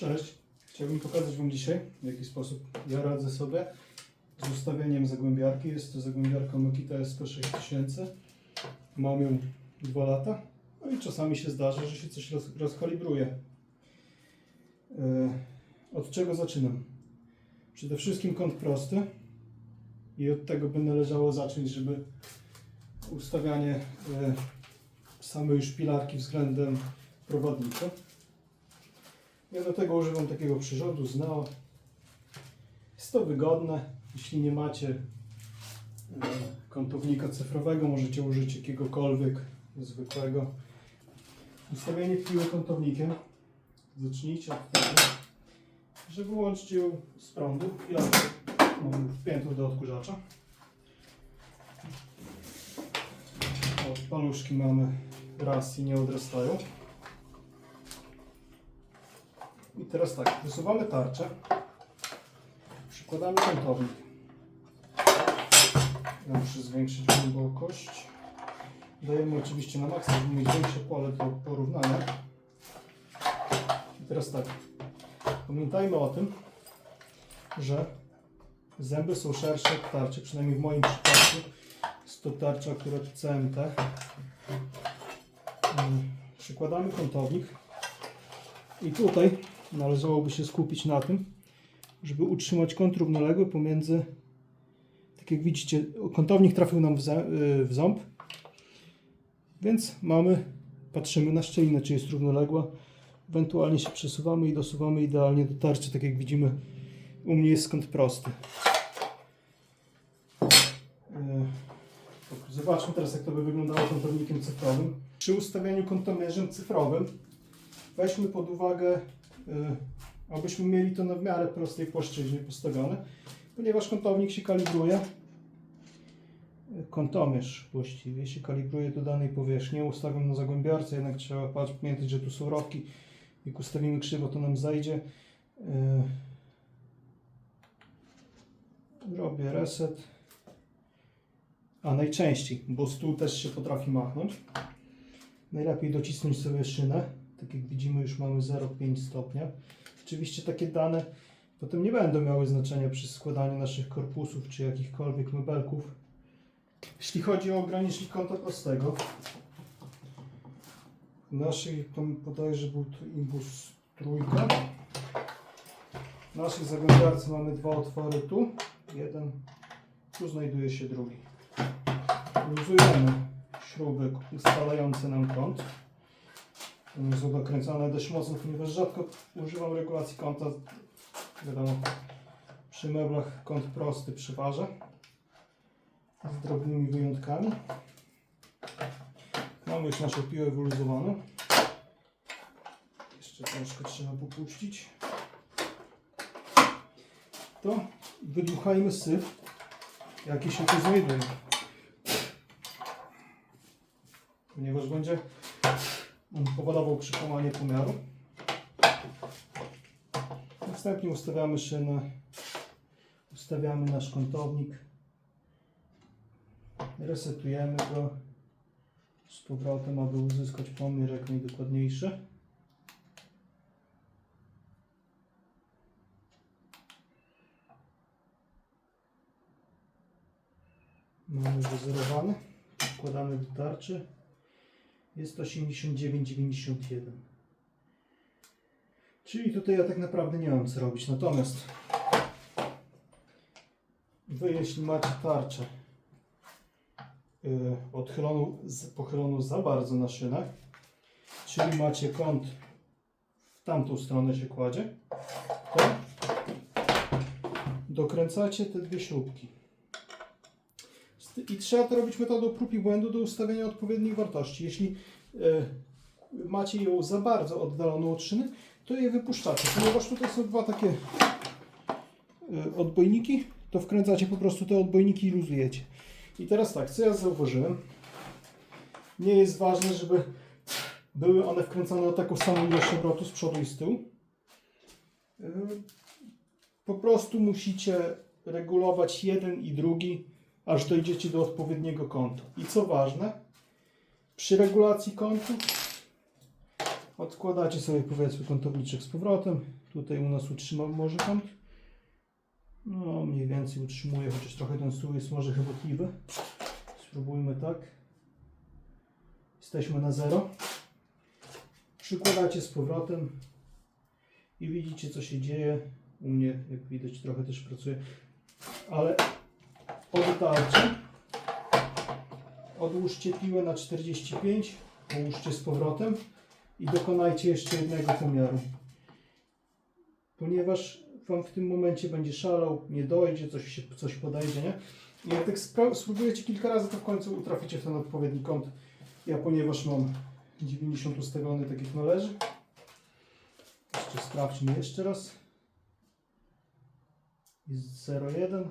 Cześć. Chciałbym pokazać Wam dzisiaj, w jaki sposób ja radzę sobie z ustawieniem zagłębiarki. Jest to zagłębiarka Makita SP6000. Mam ją 2 lata. No i czasami się zdarza, że się coś roz, rozkalibruje. E, Od czego zaczynam? Przede wszystkim kąt prosty. I od tego by należało zacząć, żeby ustawianie e, samej szpilarki względem prowadnika. Ja do tego używam takiego przyrządu z. Jest to wygodne. Jeśli nie macie e, kątownika cyfrowego, możecie użyć jakiegokolwiek zwykłego. Ustawienie piły kątownikiem. Zacznijcie od tego, że wyłączcie ją z prądu. Chwilę mam wpiętą do odkurzacza. O, paluszki mamy raz i nie odrastają. I teraz tak, wysuwamy tarczę, przykładamy kątownik. Ja muszę zwiększyć głębokość. Dajemy oczywiście na maksa, żeby mieć większe pole do porównania. I teraz tak, pamiętajmy o tym, że zęby są szersze od tarczy, przynajmniej w moim przypadku. Jest to tarcza akurat CMT. Mm, Przykładamy kątownik. I tutaj należałoby się skupić na tym, żeby utrzymać kąt równoległy pomiędzy, tak jak widzicie, kątownik trafił nam y, w ząb, więc mamy, patrzymy na szczelinę, czy jest równoległa, ewentualnie się przesuwamy i dosuwamy idealnie do tarczy, tak jak widzimy, u mnie jest kąt prosty. Y, Zobaczmy teraz, jak to by wyglądało kątownikiem cyfrowym. Przy ustawianiu kątomierzem cyfrowym weźmy pod uwagę, abyśmy mieli to na w miarę prostej płaszczyźnie postawione, ponieważ kątownik się kalibruje, y, kątomierz właściwie się kalibruje do danej powierzchni. Ustawiam na zagłębiarce, jednak trzeba pamiętać, że tu są rowki. Jak ustawimy krzywo, to nam zajdzie. Y, Robię reset. A najczęściej, bo stół też się potrafi machnąć. Najlepiej docisnąć sobie szynę. Tak jak widzimy, już mamy 0,5 stopnia. Oczywiście takie dane potem nie będą miały znaczenia przy składaniu naszych korpusów czy jakichkolwiek mebelków. Jeśli chodzi o ogranicznik kąta prostego, naszej, to mi podaje, że był to imbus trójka. W naszej zagłębiarce mamy dwa otwory tu, jeden, tu znajduje się drugi. Luzujemy śruby ustalające nam kąt. One są dokręcane dość mocno, ponieważ rzadko używam regulacji kąta. Wiadomo, przy meblach kąt prosty przeważa. Z drobnymi wyjątkami. Mamy już naszą piłę wyluzowaną. Jeszcze troszkę trzeba popuścić. To wydmuchajmy syf, jaki się tu znajduje. Ponieważ będzie powodował przełamanie pomiaru. Następnie ustawiamy szynę, ustawiamy nasz kątownik, resetujemy go z powrotem, aby uzyskać pomiar jak najdokładniejszy. Mamy wyzerowany, wkładamy do tarczy. Jest 89,91. Czyli tutaj ja tak naprawdę nie mam co robić. Natomiast Wy jeśli macie tarczę yy, odchyloną, z, pochyloną za bardzo na szynach, czyli macie kąt w tamtą stronę się kładzie, to dokręcacie te dwie śrubki. I trzeba to robić metodą prób i błędu do ustawienia odpowiednich wartości. Jeśli macie ją za bardzo oddaloną od szyny, to je wypuszczacie. Ponieważ tutaj są dwa takie e, odbojniki, to wkręcacie po prostu te odbojniki i luzujecie. I teraz tak, co ja zauważyłem? Nie jest ważne, żeby były one wkręcone o taką samą ilość obrotu z przodu i z tyłu. E, Po prostu musicie regulować jeden i drugi aż dojdziecie do odpowiedniego kątu. I co ważne, przy regulacji kątu Odkładacie sobie powiedzmy kątowniczek z powrotem. Tutaj u nas utrzymał może kąt. No mniej więcej utrzymuje, chociaż trochę ten stół jest może chybotliwy. Spróbujmy tak. Jesteśmy na zero. Przykładacie z powrotem i widzicie co się dzieje. U mnie jak widać trochę też pracuje. Ale oddalcie. Odłóżcie piłę na 45. Połóżcie z powrotem i dokonajcie jeszcze jednego pomiaru. Ponieważ Wam w tym momencie będzie szalał, nie dojdzie, coś, się, coś podejdzie, nie? I jak tak spróbujecie kilka razy, to w końcu utraficie w ten odpowiedni kąt. Ja ponieważ mam 90 ustawiony tak jak należy. Jeszcze sprawdźmy jeszcze raz. Jest 0,1.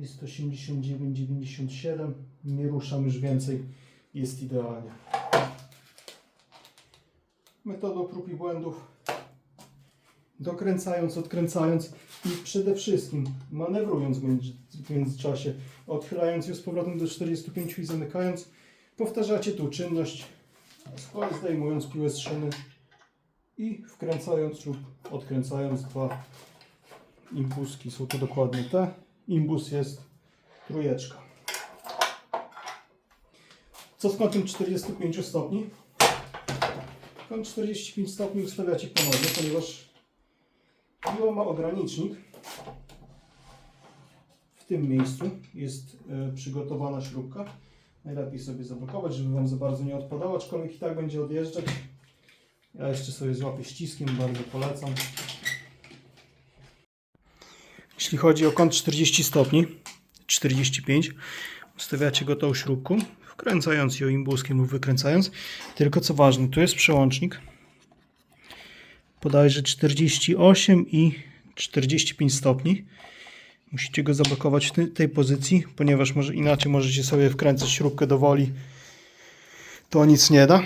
Jest 89,97. Nie ruszam już więcej. Jest idealnie. Metodą prób i błędów. Dokręcając, odkręcając i przede wszystkim manewrując w między- w międzyczasie, odchylając ją z powrotem do 45 i zamykając, powtarzacie tą czynność, zdejmując piłę z szyny i wkręcając lub odkręcając dwa impuski. Są to dokładnie te. Imbus jest trójeczka. Co z kątem 45 stopni? Kąt 45 stopni ustawiacie ponownie, ponieważ piła ma ogranicznik. W tym miejscu jest e, przygotowana śrubka. Najlepiej sobie zablokować, żeby Wam za bardzo nie odpadała, aczkolwiek i tak będzie odjeżdżać. Ja jeszcze sobie złapię ściskiem, bardzo polecam. Jeśli chodzi o kąt 40 stopni, 45, ustawiacie go tą śrubką, wkręcając ją imbuskiem lub wykręcając. Tylko co ważne, tu jest przełącznik. Podajże 48 i 45 stopni. Musicie go zablokować w tej pozycji, ponieważ może inaczej możecie sobie wkręcać śrubkę do woli. To nic nie da.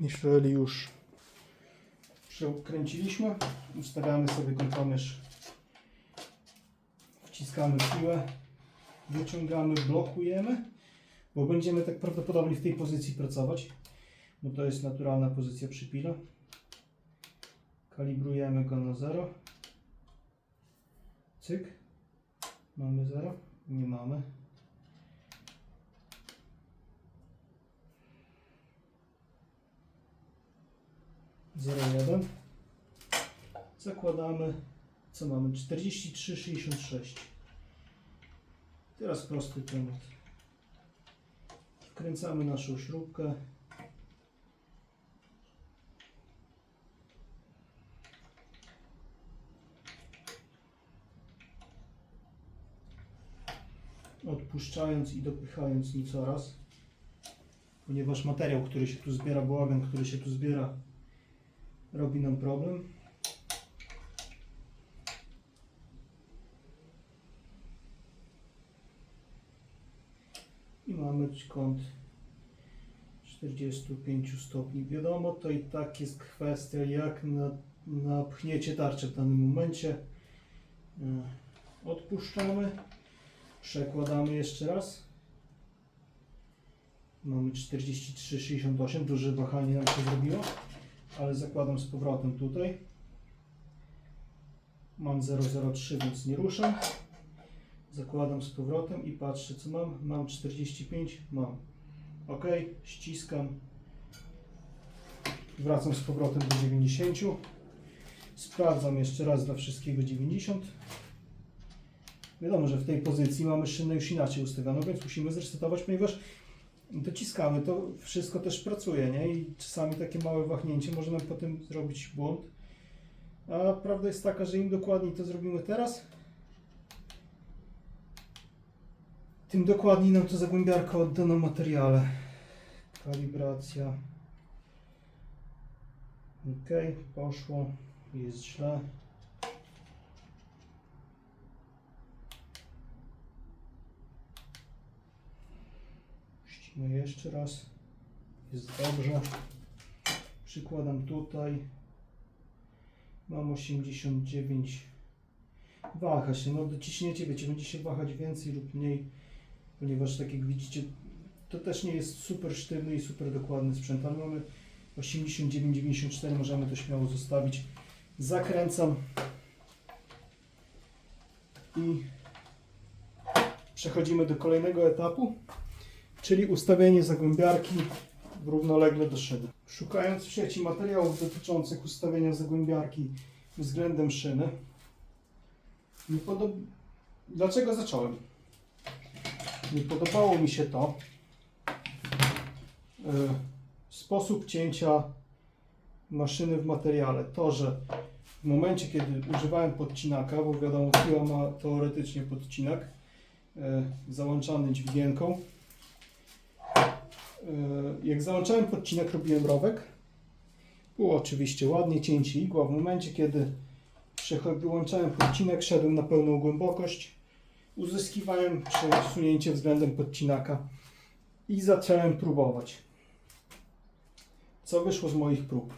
Jeżeli już przekręciliśmy, ustawiamy sobie kontomierz, wciskamy piłę, wyciągamy, blokujemy, bo będziemy tak prawdopodobnie w tej pozycji pracować, bo to jest naturalna pozycja przypila. Kalibrujemy go na 0. Cyk. Mamy 0? Nie mamy. Zero jeden. Zakładamy, co mamy? 43,66. Teraz prosty temat. Wkręcamy naszą śrubkę. odpuszczając i dopychając nim coraz, ponieważ materiał, który się tu zbiera, błagan, który się tu zbiera, robi nam problem. I mamy kąt 45 stopni. Wiadomo, to i tak jest kwestia, jak na, napchniecie tarczę w danym momencie. E, Odpuszczamy. Przekładamy jeszcze raz. Mamy 43,68. Duże wahanie nam się zrobiło, ale zakładam z powrotem tutaj. Mam 0,03, więc nie ruszam. Zakładam z powrotem i patrzę co mam. Mam 45, mam. Ok, ściskam. Wracam z powrotem do 90. Sprawdzam jeszcze raz dla wszystkiego 90. Wiadomo, że w tej pozycji mamy szynę już inaczej ustawioną, więc musimy zresetować, ponieważ dociskamy, to wszystko też pracuje, nie? I czasami takie małe wahnięcie może nam potem zrobić błąd. A prawda jest taka, że im dokładniej to zrobimy teraz, tym dokładniej nam to zagłębiarka odda na materiale. Kalibracja. Ok, poszło. Jest źle. Puścimy jeszcze raz. Jest dobrze. Przykładam tutaj. Mam 89. Waha się. No dociśniecie, wiecie, będzie się wahać więcej lub mniej. ponieważ tak jak widzicie, to też nie jest super sztywny i super dokładny sprzęt, ale mamy 89-94, możemy to śmiało zostawić. Zakręcam i przechodzimy do kolejnego etapu, czyli ustawienie zagłębiarki równolegle do szyny. Szukając w sieci materiałów dotyczących ustawienia zagłębiarki względem szyny, nie dlaczego zacząłem? Nie podobało mi się to y, sposób cięcia maszyny w materiale. To, że w momencie, kiedy używałem podcinaka, bo wiadomo, piła ma teoretycznie podcinak y, załączany dźwigienką, jak załączałem podcinek, robiłem rowek. Było oczywiście ładnie cięcie igła. W momencie, kiedy wyłączałem podcinek, szedłem na pełną głębokość, uzyskiwałem przesunięcie względem podcinaka i zacząłem próbować. Co wyszło z moich prób?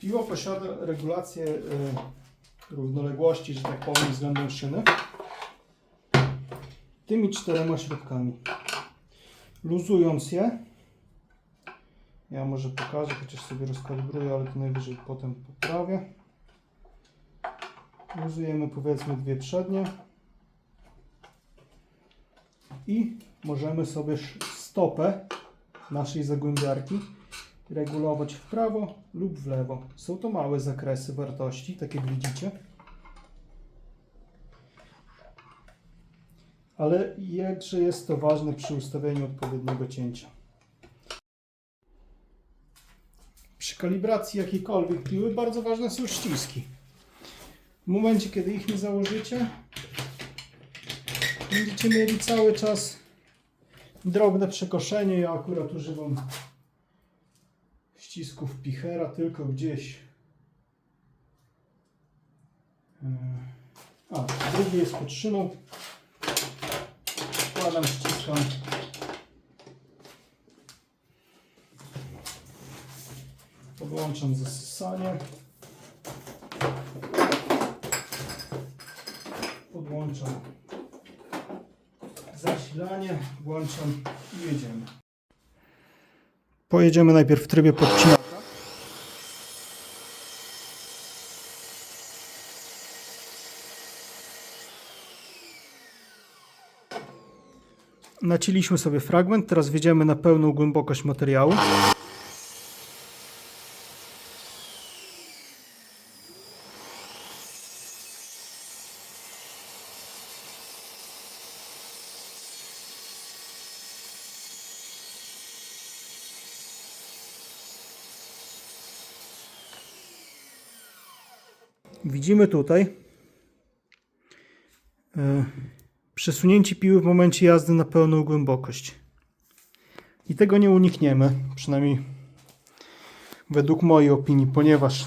Piło posiada regulację e, równoległości, że tak powiem, względem szyny. Tymi czterema środkami luzując je, ja może pokażę, chociaż sobie rozkalibruję, ale to najwyżej potem poprawię. Luzujemy powiedzmy dwie przednie i możemy sobie stopę naszej zagłębiarki regulować w prawo lub w lewo. Są to małe zakresy wartości, tak jak widzicie. Ale jakże jest to ważne przy ustawieniu odpowiedniego cięcia. Przy kalibracji jakiejkolwiek piły bardzo ważne są ściski. W momencie, kiedy ich nie założycie, będziecie mieli cały czas drobne przekoszenie. Ja akurat używam ścisków Pichera tylko gdzieś. Yy, A, drugi jest pod szyną wkładam, ściskam. Podłączam zasysanie. Podłączam zasilanie, włączam i jedziemy. Pojedziemy najpierw w trybie podcinaka. Naciliśmy sobie fragment, teraz wjedziemy na pełną głębokość materiału. Widzimy tutaj e, przesunięcie piły w momencie jazdy na pełną głębokość. I tego nie unikniemy, przynajmniej według mojej opinii, ponieważ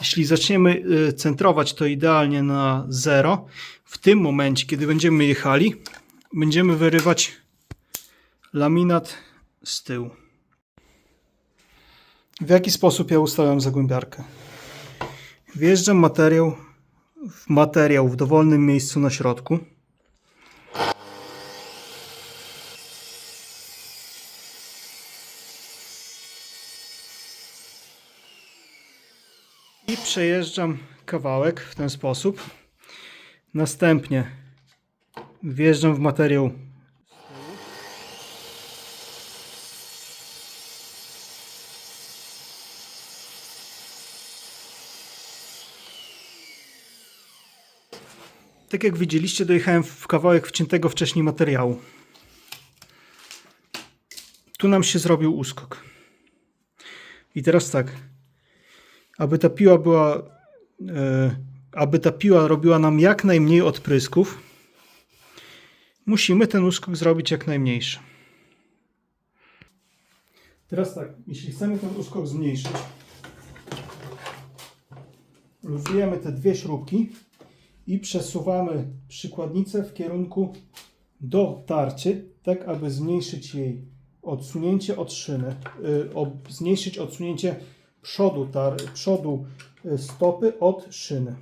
jeśli zaczniemy y, centrować to idealnie na zero, w tym momencie, kiedy będziemy jechali, będziemy wyrywać laminat z tyłu. W jaki sposób ja ustawiam zagłębiarkę? Wjeżdżam materiał w materiał w dowolnym miejscu na środku. I przejeżdżam kawałek w ten sposób. Następnie wjeżdżam w materiał Tak jak widzieliście, dojechałem w kawałek wciętego wcześniej materiału. Tu nam się zrobił uskok. I teraz tak. Aby ta piła była. E, aby ta piła robiła nam jak najmniej odprysków, musimy ten uskok zrobić jak najmniejszy. Teraz tak, jeśli chcemy ten uskok zmniejszyć, luzujemy te dwie śrubki i przesuwamy przykładnicę w kierunku do tarczy, tak aby zmniejszyć jej odsunięcie od szyny, y, zmniejszyć odsunięcie przodu, tar, przodu y, stopy od szyny.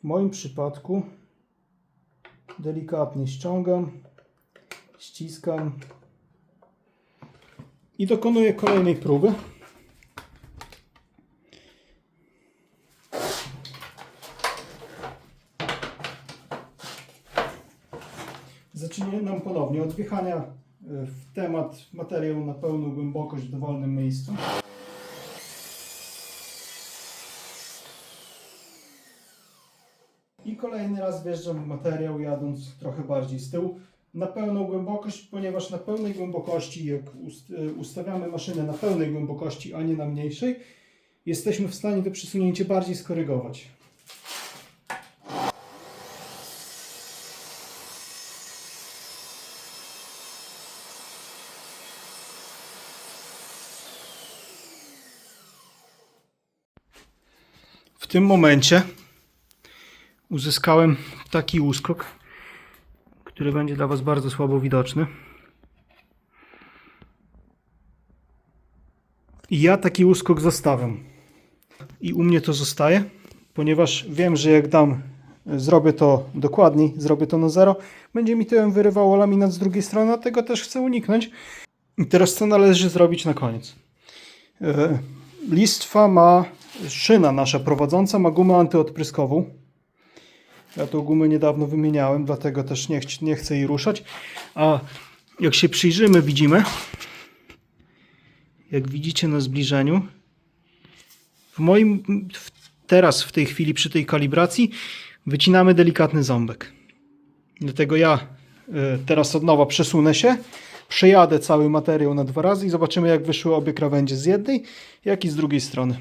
W moim przypadku delikatnie ściągam, ściskam i dokonuję kolejnej próby. Zaczynam ponownie od wjechania e, w temat materiał na pełną głębokość w dowolnym miejscu. I kolejny raz wjeżdżam w materiał, jadąc trochę bardziej z tyłu. Na pełną głębokość, ponieważ na pełnej głębokości, jak e, ustawiamy maszynę na pełnej głębokości, a nie na mniejszej, jesteśmy w stanie to przesunięcie bardziej skorygować. Tym momencie uzyskałem taki uskok, który będzie dla Was bardzo słabo widoczny. I ja taki uskok zostawiam. I u mnie to zostaje, ponieważ wiem, że jak dam, zrobię to dokładniej, zrobię to na zero, będzie mi tyłem wyrywało laminat z drugiej strony, a tego też chcę uniknąć. I teraz co należy zrobić na koniec? E, Listwa ma, szyna nasza prowadząca ma gumę antyodpryskową. Ja tą gumę niedawno wymieniałem, dlatego też nie, chci- nie chcę jej ruszać. A jak się przyjrzymy, widzimy, jak widzicie na zbliżeniu, w moim, w, teraz w tej chwili przy tej kalibracji wycinamy delikatny ząbek. Dlatego ja y, teraz od nowa przesunę się, przejadę cały materiał na dwa razy i zobaczymy jak wyszły obie krawędzie z jednej, jak i z drugiej strony.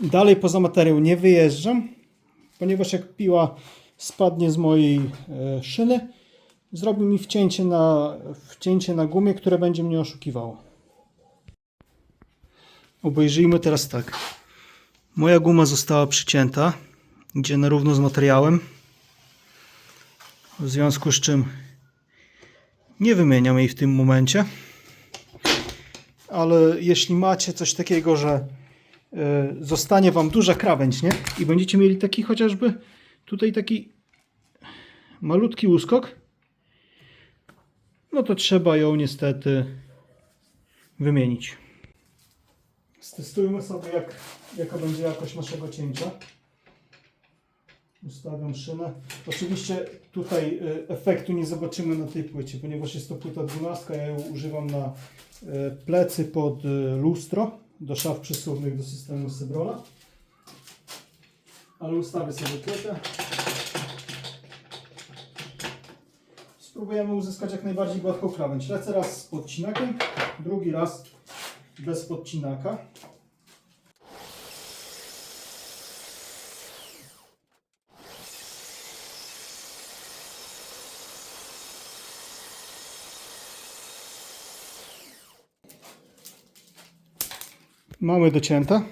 Dalej poza materiał nie wyjeżdżam, ponieważ jak piła spadnie z mojej e, szyny, zrobi mi wcięcie na, wcięcie na gumie, które będzie mnie oszukiwało. Obejrzyjmy teraz tak. Moja guma została przycięta, idzie na równo z materiałem, w związku z czym nie wymieniam jej w tym momencie. Ale jeśli macie coś takiego, że zostanie Wam duża krawędź, nie? I będziecie mieli taki chociażby tutaj taki malutki uskok, no to trzeba ją niestety wymienić. Stestujmy sobie, jak, jaka będzie jakość naszego cięcia. Ustawiam szynę. Oczywiście tutaj e, efektu nie zobaczymy na tej płycie, ponieważ jest to płyta 12. Ja ją używam na e, plecy pod e, lustro do szaf przesuwnych do systemu Sybrola. Ale ustawię sobie płytę. Spróbujemy uzyskać jak najbardziej gładką krawędź. Lecę raz z podcinakiem, drugi raz bez podcinaka. Mamy docięte.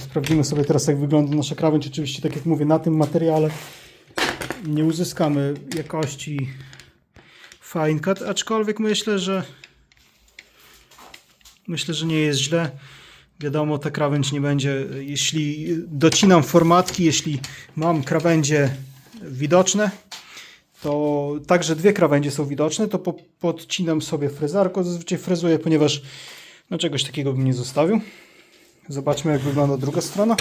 Sprawdzimy sobie teraz jak wygląda nasza krawędź. Oczywiście tak jak mówię na tym materiale nie uzyskamy jakości fine cut, aczkolwiek myślę, że myślę, że nie jest źle. Wiadomo, ta krawędź nie będzie, jeśli docinam formatki, jeśli mam krawędzie widoczne, to także dwie krawędzie są widoczne, to po, podcinam sobie frezarką, zazwyczaj frezuję, ponieważ no czegoś takiego bym nie zostawił. Zobaczmy jak wygląda druga strona.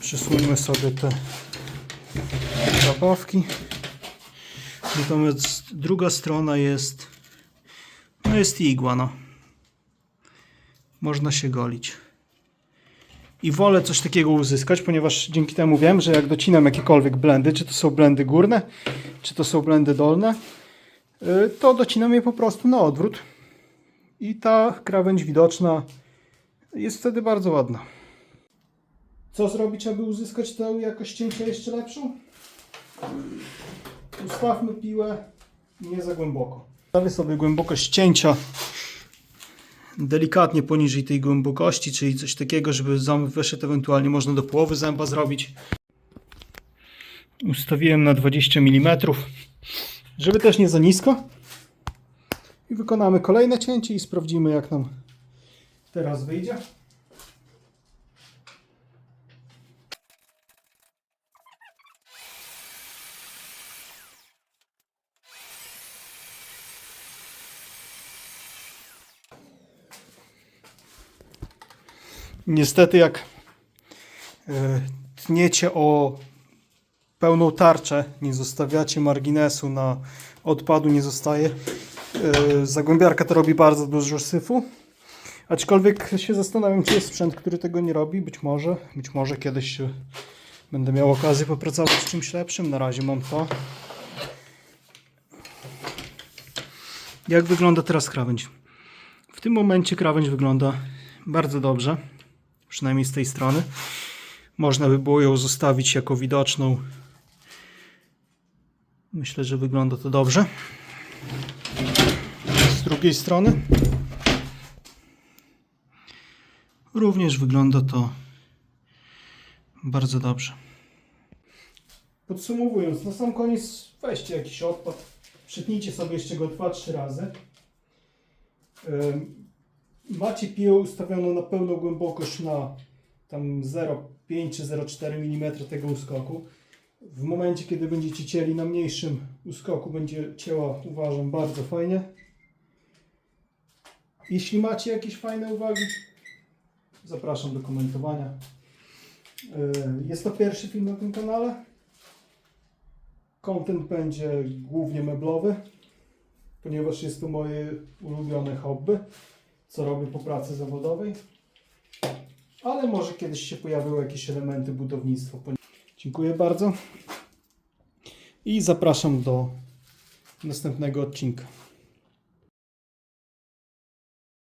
Przesuńmy sobie te zabawki. Natomiast druga strona jest no jest igła, no. Można się golić. I wolę coś takiego uzyskać, ponieważ dzięki temu wiem, że jak docinam jakiekolwiek blendy, czy to są blendy górne, czy to są blendy dolne, y, to docinam je po prostu na odwrót. I ta krawędź widoczna jest wtedy bardzo ładna. Co zrobić, aby uzyskać tę jakość cięcia jeszcze lepszą? Ustawmy piłę nie za głęboko. Stawię sobie głębokość cięcia delikatnie poniżej tej głębokości, czyli coś takiego, żeby ząb wyszedł ewentualnie można do połowy zęba zrobić. Ustawiłem na 20 mm, żeby też nie za nisko. I wykonamy kolejne cięcie i sprawdzimy jak nam teraz wyjdzie. Niestety, jak e, tniecie o pełną tarczę, nie zostawiacie marginesu na odpadu, nie zostaje. e, Zagłębiarka to robi bardzo dużo syfu. Aczkolwiek się zastanawiam, czy jest sprzęt, który tego nie robi. Być może, być może kiedyś się będę miał okazję popracować z czymś lepszym. Na razie mam to. Jak wygląda teraz krawędź? W tym momencie krawędź wygląda bardzo dobrze przynajmniej z tej strony. Można by było ją zostawić jako widoczną. Myślę, że wygląda to dobrze. Z drugiej strony również wygląda to bardzo dobrze. Podsumowując, na sam koniec weźcie jakiś odpad, przytnijcie sobie jeszcze go 2-3 razy. Macie piłę ustawioną na pełną głębokość na tam 0,5 czy 0,4 mm tego uskoku. W momencie, kiedy będziecie cieli na mniejszym uskoku, będzie cięła, uważam, bardzo fajnie. Jeśli macie jakieś fajne uwagi, zapraszam do komentowania. Yy, Jest to pierwszy film na tym kanale. Content będzie głównie meblowy, ponieważ jest to moje ulubione hobby co robię po pracy zawodowej. Ale może kiedyś się pojawiły jakieś elementy budownictwa. Dziękuję bardzo i zapraszam do następnego odcinka.